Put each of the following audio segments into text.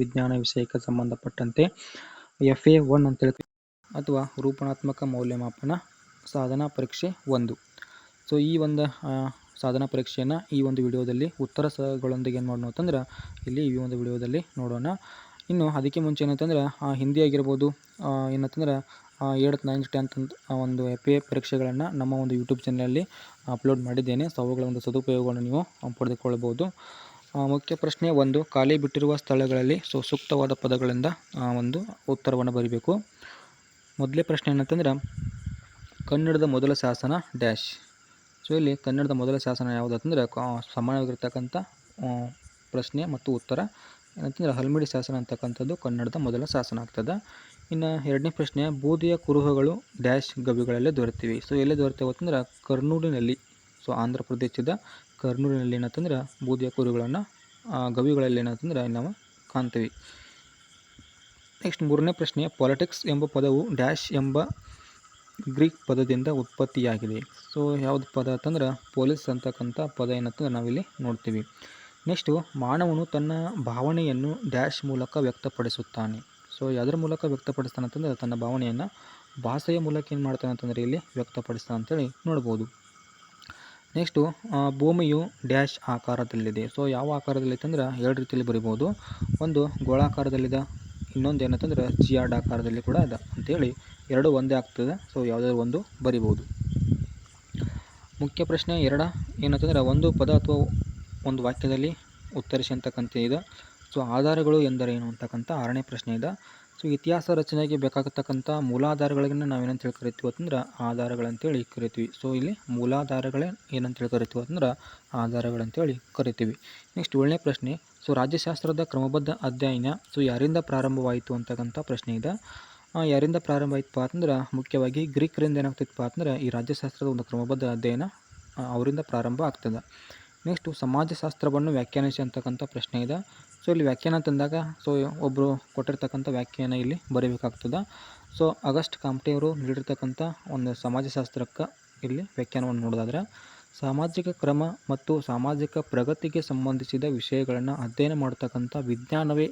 ವಿಜ್ಞಾನ ವಿಷಯಕ್ಕೆ ಸಂಬಂಧಪಟ್ಟಂತೆ ಎಫ್ ಎ ಒನ್ ಅಂತೇಳಿ ಅಥವಾ ರೂಪಣಾತ್ಮಕ ಮೌಲ್ಯಮಾಪನ ಸಾಧನ ಪರೀಕ್ಷೆ ಒಂದು. ಸೊ ಈ ಒಂದು ಸಾಧನ ಪರೀಕ್ಷೆಯನ್ನು ಈ ಒಂದು ವಿಡಿಯೋದಲ್ಲಿ ಉತ್ತರ ಸಹಗಳೊಂದಿಗೆ ಏನು ಮಾಡೋಣ ಅಂತಂದ್ರೆ, ಇಲ್ಲಿ ಈ ಒಂದು ವಿಡಿಯೋದಲ್ಲಿ ನೋಡೋಣ. ಇನ್ನು ಅದಕ್ಕೆ ಮುಂಚೆ ಏನಂತಂದ್ರೆ ಹಿಂದಿ ಆಗಿರ್ಬೋದು ಏನಂತಂದ್ರೆ ಏಳ್ತ್ ನೈನ್ತ್ ಟೆಂತ್ ಅಂತ ಒಂದು ಎ ಪರೀಕ್ಷೆಗಳನ್ನು ನಮ್ಮ ಒಂದು ಯೂಟ್ಯೂಬ್ ಚಾನಲಲ್ಲಿ ಅಪ್ಲೋಡ್ ಮಾಡಿದ್ದೇನೆ. ಸೊ ಅವುಗಳ ಒಂದು ಸದುಪಯೋಗವನ್ನು ನೀವು ಪಡೆದುಕೊಳ್ಳಬಹುದು ಮುಖ್ಯ ಪ್ರಶ್ನೆ ಒಂದು, ಖಾಲಿ ಬಿಟ್ಟಿರುವ ಸ್ಥಳಗಳಲ್ಲಿ ಸೊ, ಸೂಕ್ತವಾದ ಪದಗಳಿಂದ ಒಂದು ಉತ್ತರವನ್ನು ಬರೀಬೇಕು. ಮೊದಲೇ ಪ್ರಶ್ನೆ ಏನಂತಂದ್ರೆ, ಕನ್ನಡದ ಮೊದಲ ಶಾಸನ ಡ್ಯಾಶ್. ಸೊ ಇಲ್ಲಿ ಕನ್ನಡದ ಮೊದಲ ಶಾಸನ ಯಾವುದಂತಂದರೆ ಸಮಾನವಾಗಿರ್ತಕ್ಕಂಥ ಪ್ರಶ್ನೆ ಮತ್ತು ಉತ್ತರ. ಏನಂತಂದ್ರೆ, ಹಲ್ಮಿಡಿ ಶಾಸನ ಅಂತಕ್ಕಂಥದ್ದು ಕನ್ನಡದ ಮೊದಲ ಶಾಸನ ಆಗ್ತದೆ. ಇನ್ನು ಎರಡನೇ ಪ್ರಶ್ನೆ, ಬೂದಿಯ ಕುರುಹುಗಳು ಡ್ಯಾಶ್ ಗವಿಗಳಲ್ಲೇ ದೊರೆತಿವೆ. ಸೊ ಎಲ್ಲೇ ದೊರೆತವೆ ಅಂತಂದ್ರೆ, ಕರ್ನೂಲಿನಲ್ಲಿ, ಸೊ, ಆಂಧ್ರ ಪ್ರದೇಶದ ಕರ್ನೂಲಿನಲ್ಲಿ ಏನಂತಂದ್ರೆ ಬೂದಿಯ ಕುರಿಗಳನ್ನು ಗವಿಗಳಲ್ಲಿ ಏನಂತಂದ್ರೆ ನಾವು ಕಾಣ್ತೀವಿ. ನೆಕ್ಸ್ಟ್ ಮೂರನೇ ಪ್ರಶ್ನೆ ಪಾಲಿಟಿಕ್ಸ್ ಎಂಬ ಪದವು ಡ್ಯಾಶ್ ಎಂಬ ಗ್ರೀಕ್ ಪದದಿಂದ ಉತ್ಪತ್ತಿಯಾಗಿದೆ. ಸೊ ಯಾವುದು ಪದ ಅಂತಂದ್ರೆ ಪೊಲೀಸ್ ಅಂತಕ್ಕಂಥ ಪದ ಏನಂತಂದ್ರೆ ನಾವಿಲ್ಲಿ ನೋಡ್ತೀವಿ. ನೆಕ್ಸ್ಟು ಮಾನವನು ತನ್ನ ಭಾವನೆಯನ್ನು ಡ್ಯಾಶ್ ಮೂಲಕ ವ್ಯಕ್ತಪಡಿಸುತ್ತಾನೆ. ಸೊ ಯಾವುದ್ರ ಮೂಲಕ ವ್ಯಕ್ತಪಡಿಸ್ತಾನೆ ಅಂತಂದ್ರೆ ತನ್ನ ಭಾವನೆಯನ್ನು ಭಾಷೆಯ ಮೂಲಕ ಏನು ಮಾಡ್ತಾನೆ ಅಂತಂದರೆ ಇಲ್ಲಿ ವ್ಯಕ್ತಪಡಿಸ್ತಾನೆ ಅಂತೇಳಿ ನೋಡ್ಬೋದು. ನೆಕ್ಸ್ಟು ಭೂಮಿಯು ಡ್ಯಾಶ್ ಆಕಾರದಲ್ಲಿದೆ. ಸೊ ಯಾವ ಆಕಾರದಲ್ಲಿ ಅಂದ್ರೆ ಎರಡು ರೀತಿಯಲ್ಲಿ ಬರಿಬೋದು. ಒಂದು ಗೋಳಾಕಾರದಲ್ಲಿದೆ, ಇನ್ನೊಂದು ಏನಂತಂದ್ರೆ ಜಿಯಾಡ್ ಆಕಾರದಲ್ಲಿ ಕೂಡ ಇದೆ ಅಂಥೇಳಿ ಎರಡು ಒಂದೇ ಆಗ್ತದೆ. ಸೊ ಯಾವುದಾದ್ರು ಒಂದು ಬರಿಬೋದು. ಮುಖ್ಯ ಪ್ರಶ್ನೆ ಎರಡ, ಏನಂತಂದ್ರೆ ಒಂದು ಪದ ಅಥವಾ ಒಂದು ವಾಕ್ಯದಲ್ಲಿ ಉತ್ತರಿಸಿ ಅಂತಕ್ಕಂಥ ಇದೆ. ಸೊ ಆಧಾರಗಳು ಎಂದರೇನು ಅಂತಕ್ಕಂಥ ಆರನೇ ಪ್ರಶ್ನೆ ಇದೆ. ಸೊ ಇತಿಹಾಸ ರಚನೆಗೆ ಬೇಕಾಗತಕ್ಕಂಥ ಮೂಲಾಧಾರಗಳಿಗನ್ನ ನಾವೇನಂತ ಹೇಳಿ ಕರಿತೀವಿ ಅಂತಂದ್ರೆ ಆಧಾರಗಳಂತೇಳಿ ಕರಿತೀವಿ. ಸೊ ಇಲ್ಲಿ ಮೂಲಾಧಾರಗಳೇ ಏನಂತೇಳಿ ಕರಿತೀವಿ ಅಂತಂದ್ರೆ ಆಧಾರಗಳಂತೇಳಿ ಕರಿತೀವಿ. ನೆಕ್ಸ್ಟ್ ಏಳನೇ ಪ್ರಶ್ನೆ, ಸೊ ರಾಜ್ಯಶಾಸ್ತ್ರದ ಕ್ರಮಬದ್ಧ ಅಧ್ಯಯನ, ಸೊ ಯಾರಿಂದ ಪ್ರಾರಂಭವಾಯಿತು ಅಂತಕ್ಕಂಥ ಪ್ರಶ್ನೆ ಇದೆ. ಯಾರಿಂದ ಪ್ರಾರಂಭ ಆಯ್ತಪ್ಪ ಅಂತಂದ್ರೆ ಮುಖ್ಯವಾಗಿ ಗ್ರೀಕರಿಂದ ಏನಾಗ್ತಿತ್ತಪ್ಪ ಅಂತಂದ್ರೆ ಈ ರಾಜ್ಯಶಾಸ್ತ್ರದ ಒಂದು ಕ್ರಮಬದ್ಧ ಅಧ್ಯಯನ ಅವರಿಂದ ಪ್ರಾರಂಭ ಆಗ್ತದೆ. ನೆಕ್ಸ್ಟು ಸಮಾಜಶಾಸ್ತ್ರವನ್ನು ವ್ಯಾಖ್ಯಾನಿಸಿ ಅಂತಕ್ಕಂಥ ಪ್ರಶ್ನೆ ಇದೆ. ಸೊ ಇಲ್ಲಿ ವ್ಯಾಖ್ಯಾನ ತಂದಾಗ ಸೊ ಒಬ್ಬರು ಕೊಟ್ಟಿರ್ತಕ್ಕಂಥ ವ್ಯಾಖ್ಯಾನ ಇಲ್ಲಿ ಬರೀಬೇಕಾಗ್ತದೆ. ಸೊ ಆಗಸ್ಟ್ ಕಾಮ್ಟೆಯವರು ನೀಡಿರ್ತಕ್ಕಂಥ ಒಂದು ಸಮಾಜಶಾಸ್ತ್ರಕ್ಕೆ ಇಲ್ಲಿ ವ್ಯಾಖ್ಯಾನವನ್ನು ನೋಡೋದಾದ್ರೆ, ಸಾಮಾಜಿಕ ಕ್ರಮ ಮತ್ತು ಸಾಮಾಜಿಕ ಪ್ರಗತಿಗೆ ಸಂಬಂಧಿಸಿದ ವಿಷಯಗಳನ್ನು ಅಧ್ಯಯನ ಮಾಡ್ತಕ್ಕಂಥ ವಿಜ್ಞಾನವೇ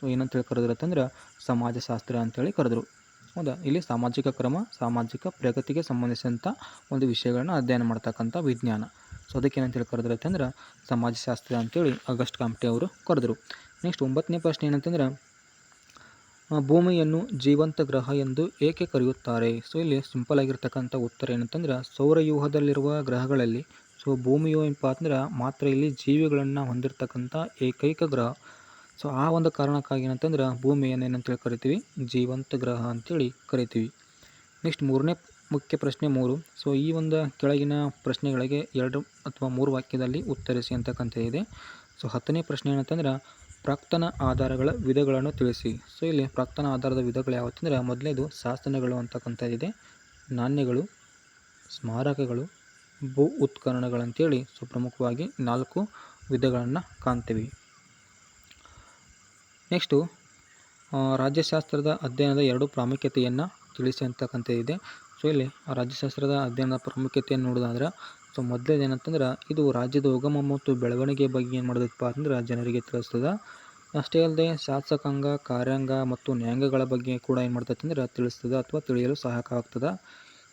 ಸೊ ಏನಂತೇಳಿ ಕರೆದ್ರೆ ಅಂತಂದ್ರೆ ಸಮಾಜಶಾಸ್ತ್ರ ಅಂತೇಳಿ ಕರೆದ್ರು. ಹೌದಾ? ಇಲ್ಲಿ ಸಾಮಾಜಿಕ ಕ್ರಮ, ಸಾಮಾಜಿಕ ಪ್ರಗತಿಗೆ ಸಂಬಂಧಿಸಿದಂಥ ಒಂದು ವಿಷಯಗಳನ್ನ ಅಧ್ಯಯನ ಮಾಡ್ತಕ್ಕಂಥ ವಿಜ್ಞಾನ. ಸೊ ಅದಕ್ಕೆ ಏನಂತೇಳಿ ಕರೆದ್ರೆ ಅಂತಂದ್ರೆ ಸಮಾಜಶಾಸ್ತ್ರ ಅಂತೇಳಿ ಆಗಸ್ಟ್ ಕಾಮ್ಟೆ ಅವರು ಕರೆದರು. ನೆಕ್ಸ್ಟ್ ಒಂಬತ್ತನೇ ಪ್ರಶ್ನೆ ಏನಂತಂದ್ರೆ ಭೂಮಿಯನ್ನು ಜೀವಂತ ಗ್ರಹ ಎಂದು ಏಕೆ ಕರೆಯುತ್ತಾರೆ? ಸೊ ಇಲ್ಲಿ ಸಿಂಪಲ್ ಆಗಿರ್ತಕ್ಕಂಥ ಉತ್ತರ ಏನಂತಂದ್ರೆ, ಸೌರವ್ಯೂಹದಲ್ಲಿರುವ ಗ್ರಹಗಳಲ್ಲಿ ಸೊ ಭೂಮಿಯು ಏನಪ್ಪ ಅಂದ್ರೆ ಮಾತ್ರ ಇಲ್ಲಿ ಜೀವಿಗಳನ್ನು ಹೊಂದಿರತಕ್ಕಂಥ ಏಕೈಕ ಗ್ರಹ. ಸೊ ಆ ಒಂದು ಕಾರಣಕ್ಕಾಗಿ ಏನಂತಂದ್ರೆ ಭೂಮಿಯನ್ನು ಏನಂತೇಳಿ ಕರಿತೀವಿ? ಜೀವಂತ ಗ್ರಹ ಅಂತೇಳಿ ಕರಿತೀವಿ. ನೆಕ್ಸ್ಟ್ ಮೂರನೇ ಮುಖ್ಯ ಪ್ರಶ್ನೆ ಮೂರು. ಸೊ ಈ ಒಂದು ಕೆಳಗಿನ ಪ್ರಶ್ನೆಗಳಿಗೆ ಎರಡು ಅಥವಾ ಮೂರು ವಾಕ್ಯದಲ್ಲಿ ಉತ್ತರಿಸಿ ಅಂತಕ್ಕಂಥ ಇದೆ. ಸೊ ಹತ್ತನೇ ಪ್ರಶ್ನೆ ಏನಂತಂದ್ರೆ, ಪ್ರಾಕ್ತನ ಆಧಾರಗಳ ವಿಧಗಳನ್ನು ತಿಳಿಸಿ. ಸೊ ಇಲ್ಲಿ ಪ್ರಾಕ್ತನ ಆಧಾರದ ವಿಧಗಳು ಯಾವತ್ತಂದರೆ ಮೊದಲೇದು ಶಾಸನಗಳು ಅಂತಕ್ಕಂಥದ್ದಿದೆ ನಾಣ್ಯಗಳು, ಸ್ಮಾರಕಗಳು, ಭೂ ಉತ್ಕರಣಗಳಂತೇಳಿ ಸೊ, ಪ್ರಮುಖವಾಗಿ ನಾಲ್ಕು ವಿಧಗಳನ್ನು ಕಾಣ್ತೀವಿ. ನೆಕ್ಸ್ಟು ರಾಜ್ಯಶಾಸ್ತ್ರದ ಅಧ್ಯಯನದ ಎರಡು ಪ್ರಾಮುಖ್ಯತೆಯನ್ನು ತಿಳಿಸಿ ಅಂತಕ್ಕಂಥದ್ದಿದೆ ಸೊ ಇಲ್ಲಿ ರಾಜ್ಯಶಾಸ್ತ್ರದ ಅಧ್ಯಯನದ ಪ್ರಾಮುಖ್ಯತೆಯನ್ನು ನೋಡೋದಾದ್ರೆ ಸೊ ಮೊದಲೇದು ಏನಂತಂದ್ರೆ, ಇದು ರಾಜ್ಯದ ಉಗಮ ಮತ್ತು ಬೆಳವಣಿಗೆ ಬಗ್ಗೆ ಏನು ಮಾಡೋದಪ್ಪ ಅಂದ್ರೆ ಜನರಿಗೆ ತಿಳಿಸ್ತದೆ. ಅಷ್ಟೇ ಅಲ್ಲದೆ ಶಾಸಕಾಂಗ, ಕಾರ್ಯಾಂಗ ಮತ್ತು ನ್ಯಾಯಾಂಗಗಳ ಬಗ್ಗೆ ಕೂಡ ಏನು ಮಾಡ್ತೈತೆ ಅಂದ್ರೆ ತಿಳಿಸ್ತದೆ ಅಥವಾ ತಿಳಿಯಲು ಸಹಾಯಕ ಆಗ್ತದೆ.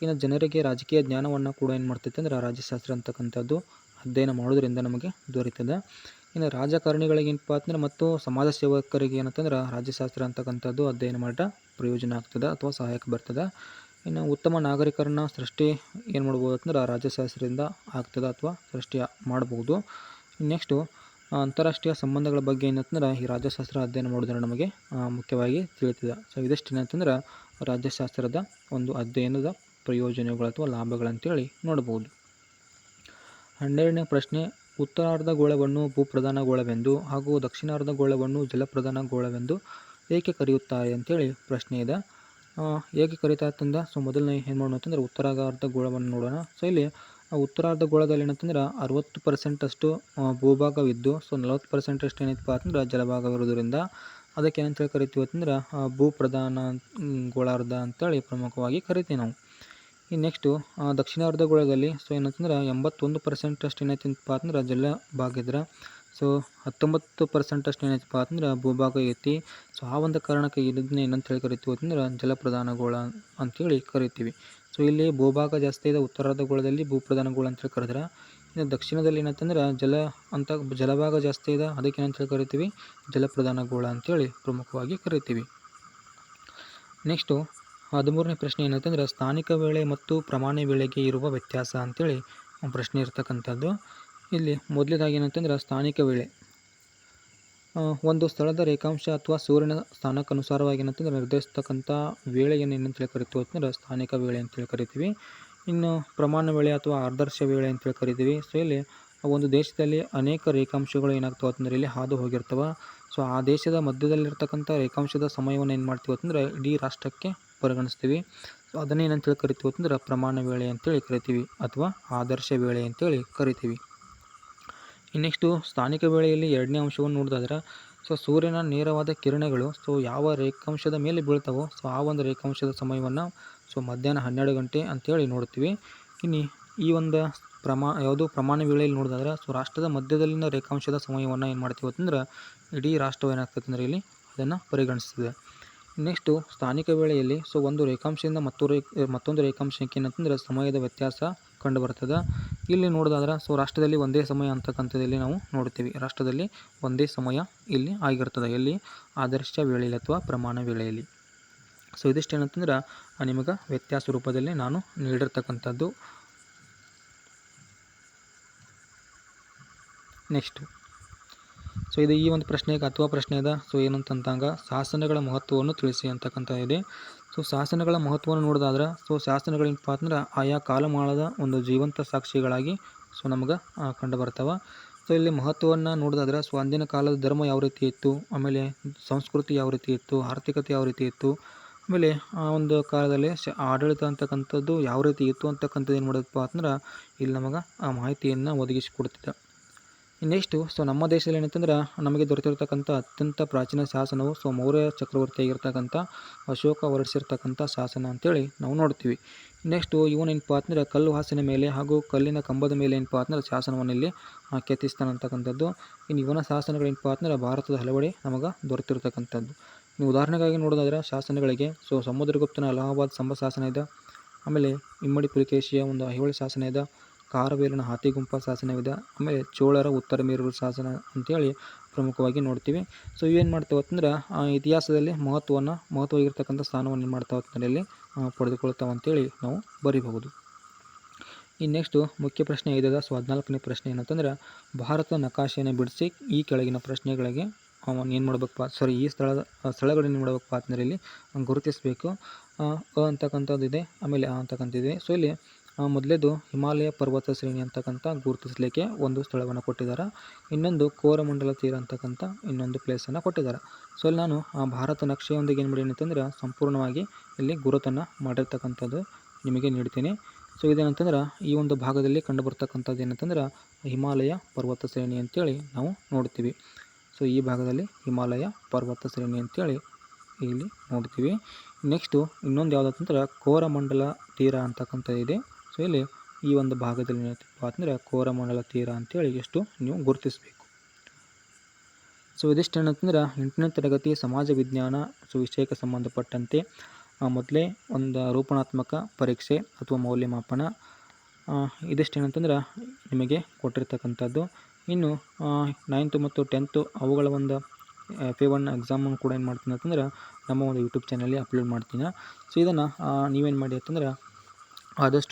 ಇನ್ನು ಜನರಿಗೆ ರಾಜಕೀಯ ಜ್ಞಾನವನ್ನು ಕೂಡ ಏನು ಮಾಡ್ತೈತೆ ಅಂದ್ರೆ ರಾಜ್ಯಶಾಸ್ತ್ರ ಅಂತಕ್ಕಂಥದ್ದು ಅಧ್ಯಯನ ಮಾಡೋದ್ರಿಂದ ನಮಗೆ ದೊರೀತದೆ. ಇನ್ನು ರಾಜಕಾರಣಿಗಳಿಗೆ ಏನಪ್ಪ ಅಂತಂದ್ರೆ ಮತ್ತು ಸಮಾಜ ಸೇವಕರಿಗೆ ಏನಂತಂದ್ರೆ ರಾಜ್ಯಶಾಸ್ತ್ರ ಅಂತಕ್ಕಂಥದ್ದು ಅಧ್ಯಯನ ಮಾಡಿದ್ರೆ ಪ್ರಯೋಜನ ಆಗ್ತದೆ ಅಥವಾ ಸಹಾಯಕ ಬರ್ತದೆ. ಇನ್ನು ಉತ್ತಮ ನಾಗರಿಕರನ್ನ ಸೃಷ್ಟಿ ಏನು ಮಾಡ್ಬೋದು ಅಂತಂದ್ರೆ ರಾಜ್ಯಶಾಸ್ತ್ರದಿಂದ ಆಗ್ತದೆ ಅಥವಾ ಸೃಷ್ಟಿ ಮಾಡ್ಬೋದು. ನೆಕ್ಸ್ಟು ಅಂತಾರಾಷ್ಟ್ರೀಯ ಸಂಬಂಧಗಳ ಬಗ್ಗೆ ಏನಂತಂದ್ರೆ ಈ ರಾಜ್ಯಶಾಸ್ತ್ರ ಅಧ್ಯಯನ ಮಾಡೋದ್ರೆ ನಮಗೆ ಮುಖ್ಯವಾಗಿ ತಿಳಿತದೆ. ಸೊ ಇದಿಷ್ಟು ಏನಂತಂದ್ರೆ ರಾಜ್ಯಶಾಸ್ತ್ರದ ಒಂದು ಅಧ್ಯಯನದ ಪ್ರಯೋಜನಗಳು ಅಥವಾ ಲಾಭಗಳಂತೇಳಿ ನೋಡಬಹುದು ಹನ್ನೆರಡನೇ ಪ್ರಶ್ನೆ, ಉತ್ತರಾರ್ಧ ಗೋಳವನ್ನು ಭೂಪ್ರಧಾನ ಗೋಳವೆಂದು ಹಾಗೂ ದಕ್ಷಿಣಾರ್ಧ ಗೋಳವನ್ನು ಜಲಪ್ರಧಾನ ಗೋಳವೆಂದು ಏಕೆ ಕರೆಯುತ್ತಾರೆ ಅಂತೇಳಿ ಪ್ರಶ್ನೆ ಇದೆ. ಹೇಗೆ ಕರೀತಾ ಅಂತಂದ್ರೆ ಸೊ ಮೊದಲನೇ ಏನು ಮಾಡೋಣ ಅಂತಂದ್ರೆ ಉತ್ತರಾರ್ಧ ಗೋಳವನ್ನು ನೋಡೋಣ. ಸೊ ಇಲ್ಲಿ ಉತ್ತರಾರ್ಧ ಗೋಳದಲ್ಲಿ ಏನಂತಂದ್ರೆ ಅರವತ್ತು ಪರ್ಸೆಂಟಷ್ಟು ಭೂಭಾಗವಿದ್ದು ಸೊ ನಲವತ್ತು ಪರ್ಸೆಂಟಷ್ಟು ಏನೈತಪ್ಪ ಅಂತಂದ್ರೆ ಜಲಭಾಗವಿರೋದ್ರಿಂದ ಅದಕ್ಕೆ ಏನಂತೇಳಿ ಕರಿತೀವಿ ಅಂತಂದ್ರೆ ಭೂಪ್ರಧಾನ ಗೋಳಾರ್ಧ ಅಂತೇಳಿ ಪ್ರಮುಖವಾಗಿ ಕರಿತೀವಿ ನಾವು. ಈ ನೆಕ್ಸ್ಟು ದಕ್ಷಿಣಾರ್ಧ ಗೋಳದಲ್ಲಿ ಸೊ ಏನಂತಂದ್ರೆ ಎಂಬತ್ತೊಂದು ಪರ್ಸೆಂಟಷ್ಟು ಏನೈತಪ್ಪ ಅಂದ್ರೆ ಜಲ ಭಾಗ ಇದ್ರೆ ಸೊ ಹತ್ತೊಂಬತ್ತು ಪರ್ಸೆಂಟಷ್ಟು ಏನಪ್ಪ ಅಂತಂದ್ರೆ ಭೂಭಾಗ ಐತಿ ಸೊ ಆ ಒಂದು ಕಾರಣಕ್ಕೆ ಇದನ್ನ ಏನಂತ ಹೇಳಿ ಕರಿತೀವಿ ಅಂತಂದ್ರೆ ಜಲಪ್ರಧಾನಗೋಳ ಅಂತೇಳಿ ಕರಿತೀವಿ. ಸೊ ಇಲ್ಲಿ ಭೂಭಾಗ ಜಾಸ್ತಿ ಇದೆ, ಉತ್ತರದ ಗೋಳದಲ್ಲಿ ಭೂಪ್ರಧಾನಗೋಳ ಅಂತೇಳಿ ಕರೆದ್ರೆ, ಇನ್ನು ದಕ್ಷಿಣದಲ್ಲಿ ಏನಂತಂದ್ರೆ ಜಲ ಅಂತ ಜಲಭಾಗ ಜಾಸ್ತಿ ಇದೆ, ಅದಕ್ಕೆ ಏನಂತ ಕರಿತೀವಿ, ಜಲಪ್ರಧಾನಗೋಳ ಅಂತೇಳಿ ಪ್ರಮುಖವಾಗಿ ಕರಿತೀವಿ. ನೆಕ್ಸ್ಟು ಹದಿಮೂರನೇ ಪ್ರಶ್ನೆ ಏನಂತಂದ್ರೆ ಸ್ಥಾನಿಕ ವೇಳೆ ಮತ್ತು ಪ್ರಮಾಣ ವೇಳೆಗೆ ಇರುವ ವ್ಯತ್ಯಾಸ ಅಂತೇಳಿ ಪ್ರಶ್ನೆ ಇರ್ತಕ್ಕಂಥದ್ದು. ಇಲ್ಲಿ ಮೊದಲನೇದಾಗಿ ಏನಂತಂದ್ರೆ ಸ್ಥಾನಿಕ ವೇಳೆ. ಒಂದು ಸ್ಥಳದ ರೇಖಾಂಶ ಅಥವಾ ಸೂರ್ಯನ ಸ್ಥಾನಕ್ಕನುಸಾರವಾಗಿ ಏನಂತಂದ್ರೆ ನಿರ್ಧರಿಸ್ತಕ್ಕಂಥ ವೇಳೆಯನ್ನು ಏನಂತೇಳಿ ಕರಿತೀವಿ ಅಂತಂದ್ರೆ ಸ್ಥಾನಿಕ ವೇಳೆ ಅಂತೇಳಿ ಕರಿತೀವಿ. ಇನ್ನು ಪ್ರಮಾಣ ವೇಳೆ ಅಥವಾ ಆದರ್ಶ ವೇಳೆ ಅಂತೇಳಿ ಕರಿತೀವಿ. ಸೊ ಇಲ್ಲಿ ಒಂದು ದೇಶದಲ್ಲಿ ಅನೇಕ ರೇಖಾಂಶಗಳು ಏನಾಗ್ತವೆ ಅಂತಂದ್ರೆ ಇಲ್ಲಿ ಹಾದು ಹೋಗಿರ್ತವೆ. ಸೊ ಆ ದೇಶದ ಮಧ್ಯದಲ್ಲಿರ್ತಕ್ಕಂಥ ರೇಖಾಂಶದ ಸಮಯವನ್ನು ಏನು ಮಾಡ್ತೀವಿ ಅಂತಂದ್ರೆ ಇಡೀ ರಾಷ್ಟ್ರಕ್ಕೆ ಪರಿಗಣಿಸ್ತೀವಿ. ಸೊ ಅದನ್ನೇ ಏನಂತೇಳಿ ಕರಿತೀವಿ ಅಂತಂದ್ರೆ ಪ್ರಮಾಣ ವೇಳೆ ಅಂತೇಳಿ ಕರಿತೀವಿ ಅಥವಾ ಆದರ್ಶ ವೇಳೆ ಅಂತೇಳಿ ಕರಿತೀವಿ. ನೆಕ್ಸ್ಟು ಸ್ಥಾನಿಕ ವೇಳೆಯಲ್ಲಿ ಎರಡನೇ ಅಂಶವನ್ನು ನೋಡೋದಾದ್ರೆ ಸೊ ಸೂರ್ಯನ ನೇರವಾದ ಕಿರಣಗಳು, ಸೊ ಯಾವ ರೇಖಾಂಶದ ಮೇಲೆ ಬೀಳ್ತಾವೋ, ಸೊ ಆ ಒಂದು ರೇಖಾಂಶದ ಸಮಯವನ್ನು, ಸೊ ಮಧ್ಯಾಹ್ನ ಹನ್ನೆರಡು ಗಂಟೆ ಅಂತೇಳಿ ನೋಡ್ತೀವಿ ಇನ್ನು ಈ ಒಂದು ಪ್ರಮಾ, ಯಾವುದು ಪ್ರಮಾಣ ವೇಳೆಯಲ್ಲಿ ನೋಡೋದಾದ್ರೆ ಸೊ ರಾಷ್ಟ್ರದ ಮಧ್ಯದಲ್ಲಿನ ರೇಖಾಂಶದ ಸಮಯವನ್ನು ಏನು ಮಾಡ್ತೀವಿ ಅಂತಂದ್ರೆ, ಇಡೀ ರಾಷ್ಟ್ರವು ಏನಾಗ್ತದೆ ಅಂದರೆ ಇಲ್ಲಿ ಅದನ್ನು ಪರಿಗಣಿಸ್ತದೆ. ನೆಕ್ಸ್ಟು ಸ್ಥಾನಿಕ ವೇಳೆಯಲ್ಲಿ, ಸೊ ಒಂದು ರೇಖಾಂಶದಿಂದ ಮತ್ತು ರೇ ಮತ್ತೊಂದು ರೇಖಾಂಶಕ್ಕೆ ಏನಂತಂದ್ರೆ ಸಮಯದ ವ್ಯತ್ಯಾಸ ಕಂಡು ಬರ್ತದೆ. ಇಲ್ಲಿ ನೋಡೋದಾದ್ರೆ ಸೊ ರಾಷ್ಟ್ರದಲ್ಲಿ ಒಂದೇ ಸಮಯ ಅಂತಕ್ಕಂಥದ್ದಲ್ಲಿ ನಾವು ನೋಡ್ತೀವಿ. ರಾಷ್ಟ್ರದಲ್ಲಿ ಒಂದೇ ಸಮಯ ಇಲ್ಲಿ ಆಗಿರ್ತದೆ. ಎಲ್ಲಿ? ಆದರ್ಶ ವೇಳೆಯಲ್ಲಿ ಅಥವಾ ಪ್ರಮಾಣ ವೇಳೆಯಲ್ಲಿ. ಸೊ ಇದಿಷ್ಟು ಏನಂತಂದ್ರೆ ನಿಮಗೆ ವ್ಯತ್ಯಾಸ ರೂಪದಲ್ಲಿ ನಾನು ನೀಡಿರ್ತಕ್ಕಂಥದ್ದು. ನೆಕ್ಸ್ಟು ಸೊ ಇದು ಈ ಒಂದು ಪ್ರಶ್ನೆಗೆ ಅಥವಾ ಪ್ರಶ್ನೆ ಇದೆ ಸೊ ಏನಂತಂದಾಗ ಶಾಸನಗಳ ಮಹತ್ವವನ್ನು ತಿಳಿಸಿ ಅಂತಕ್ಕಂಥ ಇದೆ. ಸೊ ಶಾಸನಗಳ ಮಹತ್ವವನ್ನು ನೋಡೋದಾದ್ರೆ ಸೊ ಶಾಸನಗಳೇನಪ್ಪ ಅಂದ್ರೆ ಆಯಾ ಕಾಲಮಾನದ ಒಂದು ಜೀವಂತ ಸಾಕ್ಷಿಗಳಾಗಿ ಸೊ ನಮ್ಗೆ ಕಂಡು ಬರ್ತಾವೆ ಸೊ ಇಲ್ಲಿ ಮಹತ್ವವನ್ನು ನೋಡೋದಾದ್ರೆ ಸೊ ಅಂದಿನ ಕಾಲದ ಧರ್ಮ ಯಾವ ರೀತಿ ಇತ್ತು, ಆಮೇಲೆ ಸಂಸ್ಕೃತಿ ಯಾವ ರೀತಿ ಇತ್ತು, ಆರ್ಥಿಕತೆ ಯಾವ ರೀತಿ ಇತ್ತು, ಆಮೇಲೆ ಆ ಒಂದು ಕಾಲದಲ್ಲಿ ಶ, ಆಡಳಿತ ಅಂತಕ್ಕಂಥದ್ದು ಯಾವ ರೀತಿ ಇತ್ತು ಅಂತಕ್ಕಂಥದ್ದು ಏನು ಮಾಡೋದಪ್ಪ ಅಂದ್ರೆ, ಇಲ್ಲಿ ನಮಗೆ ಆ ಮಾಹಿತಿಯನ್ನು ಒದಗಿಸಿಕೊಡ್ತಿದೆ ನೆಕ್ಸ್ಟು ಸೊ, ನಮ್ಮ ದೇಶದಲ್ಲಿ ಏನಂತಂದ್ರೆ ನಮಗೆ ದೊರೆತಿರ್ತಕ್ಕಂಥ ಅತ್ಯಂತ ಪ್ರಾಚೀನ ಶಾಸನವು ಸೊ, ಮೌರ್ಯ ಚಕ್ರವರ್ತಿಯಾಗಿರ್ತಕ್ಕಂಥ ಅಶೋಕ ಹೊರಡಿಸಿರ್ತಕ್ಕಂಥ ಶಾಸನ ಅಂತೇಳಿ ನಾವು ನೋಡ್ತೀವಿ ನೆಕ್ಸ್ಟು ಇವನೇನಪ್ಪ ಅಂತಂದ್ರೆ ಕಲ್ಲು ಹಾಸಿನ ಮೇಲೆ ಹಾಗೂ ಕಲ್ಲಿನ ಕಂಬದ ಮೇಲೆ ಏನಪ್ಪ ಅಂತಂದ್ರೆ ಶಾಸನವನ್ನು ಇಲ್ಲಿ ಕೆತ್ತಿಸ್ತಾನೆ ಅಂತಕ್ಕಂಥದ್ದು. ಇನ್ನು ಇವನ ಶಾಸನಗಳೇನಪ್ಪ ಅಂತಂದ್ರೆ ಭಾರತದ ಹಲವೆಡೆ ನಮಗೆ ದೊರೆತಿರ್ತಕ್ಕಂಥದ್ದು. ನೀವು ಉದಾಹರಣೆಗಾಗಿ ನೋಡೋದಾದ್ರೆ ಶಾಸನಗಳಿಗೆ, ಸೊ, ಸಮುದ್ರಗುಪ್ತನ ಅಲಹಾಬಾದ್ ಸಂಬ ಶಾಸನ ಇದೆ. ಆಮೇಲೆ ಇಮ್ಮಡಿ ಪುಲಿಕೇಶಿಯ ಒಂದು ಐಹೊಳೆ ಶಾಸನ ಇದೆ. ಕಾರವೇಲನ ಹಾತಿಗುಂಪ ಶಾಸನವಿದೆ. ಆಮೇಲೆ ಚೋಳರ ಉತ್ತರ ಮೇರೂರು ಶಾಸನ ಅಂತೇಳಿ ಪ್ರಮುಖವಾಗಿ ನೋಡ್ತೀವಿ. ಸೊ ಇವೇನು ಮಾಡ್ತಾವೆ ಅಂತಂದ್ರೆ ಇತಿಹಾಸದಲ್ಲಿ ಮಹತ್ವವನ್ನು, ಮಹತ್ವವಾಗಿರ್ತಕ್ಕಂಥ ಸ್ಥಾನವನ್ನು ಏನು ಮಾಡ್ತಾವೆ ಅಂತಂದ್ರೆ ಇಲ್ಲಿ ಪಡೆದುಕೊಳ್ತಾವೆ ಅಂತೇಳಿ ನಾವು ಬರೀಬಹುದು. ಇನ್ನು ನೆಕ್ಸ್ಟು, ಮುಖ್ಯ ಪ್ರಶ್ನೆ ಐದದ ಸೊ, ಹದಿನಾಲ್ಕನೇ ಪ್ರಶ್ನೆ ಏನಂತಂದ್ರೆ, ಭಾರತ ನಕಾಶೆಯನ್ನು ಬಿಡಿಸಿ ಈ ಕೆಳಗಿನ ಪ್ರಶ್ನೆಗಳಿಗೆ ಅವನು ಏನು ಮಾಡ್ಬೇಕಪ್ಪ ಸಾರಿ ಈ ಸ್ಥಳದ ಸ್ಥಳಗಳನ್ನು ಮಾಡ್ಬೇಕಪ್ಪ ಅಂತಂದ್ರೆ ಇಲ್ಲಿ ಗುರುತಿಸಬೇಕು. ಅ ಅಂತಕ್ಕಂಥದ್ದು ಇದೆ, ಆಮೇಲೆ ಆ ಅಂತಕ್ಕಂಥದ್ದಿದೆ ಸೊ ಇಲ್ಲಿ ಮೊದಲೇದು ಹಿಮಾಲಯ ಪರ್ವತ ಶ್ರೇಣಿ ಅಂತಕ್ಕಂಥ ಗುರುತಿಸಲಿಕ್ಕೆ ಒಂದು ಸ್ಥಳವನ್ನು ಕೊಟ್ಟಿದ್ದಾರೆ. ಇನ್ನೊಂದು ಕೋರಮಂಡಲ ತೀರ ಅಂತಕ್ಕಂಥ ಇನ್ನೊಂದು ಪ್ಲೇಸನ್ನು ಕೊಟ್ಟಿದ್ದಾರೆ. ಸೊ ಇಲ್ಲಿ ನಾನು ಆ ಭಾರತ ನಕ್ಷೆಯೊಂದಿಗೆ ಏನು ಮಾಡಿ ಅಂತಂದ್ರೆ ಸಂಪೂರ್ಣವಾಗಿ ಇಲ್ಲಿ ಗುರುತನ್ನು ಮಾಡಿರ್ತಕ್ಕಂಥದ್ದು ನಿಮಗೆ ನೀಡ್ತೀನಿ. ಸೊ ಇದೇನಂತಂದ್ರೆ ಈ ಒಂದು ಭಾಗದಲ್ಲಿ ಕಂಡುಬರ್ತಕ್ಕಂಥದ್ದು ಏನಂತಂದ್ರೆ ಹಿಮಾಲಯ ಪರ್ವತ ಶ್ರೇಣಿ ಅಂತೇಳಿ ನಾವು ನೋಡ್ತೀವಿ. ಸೊ ಈ ಭಾಗದಲ್ಲಿ ಹಿಮಾಲಯ ಪರ್ವತ ಶ್ರೇಣಿ ಅಂತೇಳಿ ಇಲ್ಲಿ ನೋಡ್ತೀವಿ. ನೆಕ್ಸ್ಟು ಇನ್ನೊಂದು ಯಾವುದಂತಂದ್ರೆ ಕೋರಮಂಡಲ ತೀರ ಅಂತಕ್ಕಂಥ ಇದೆ. ಸೊ ಇಲ್ಲಿ ಈ ಒಂದು ಭಾಗದಲ್ಲಿ ಏನಪ್ಪ ಅಂದರೆ ಕೋರಮಂಡಲ ತೀರ ಅಂತೇಳಿ ಎಷ್ಟು ನೀವು ಗುರುತಿಸಬೇಕು. ಸೊ ಇದಿಷ್ಟು ಏನಂತಂದ್ರೆ ಎಂಟನೇ ತರಗತಿ ಸಮಾಜ ವಿಜ್ಞಾನ ಸೊ ವಿಷಯಕ್ಕೆ ಸಂಬಂಧಪಟ್ಟಂತೆ ಮೊದಲೇ ಒಂದು ರೂಪಣಾತ್ಮಕ ಪರೀಕ್ಷೆ ಅಥವಾ ಮೌಲ್ಯಮಾಪನ ಇದಿಷ್ಟು ಏನಂತಂದ್ರೆ ನಿಮಗೆ ಕೊಟ್ಟಿರ್ತಕ್ಕಂಥದ್ದು. ಇನ್ನು ನೈನ್ತು ಮತ್ತು ಟೆಂತು ಅವುಗಳ ಒಂದು ಎ ಒನ್ ಎಕ್ಸಾಮನ್ನು ಕೂಡ ಏನು ಮಾಡ್ತೀನಿ ಅಂತಂದ್ರೆ ನಮ್ಮ ಒಂದು ಯೂಟ್ಯೂಬ್ ಚಾನಲ್ಲಿ ಅಪ್ಲೋಡ್ ಮಾಡ್ತೀನಿ. ಸೊ ಇದನ್ನು ನೀವೇನು ಮಾಡಿ ಅಂತಂದ್ರೆ ಆದಷ್ಟು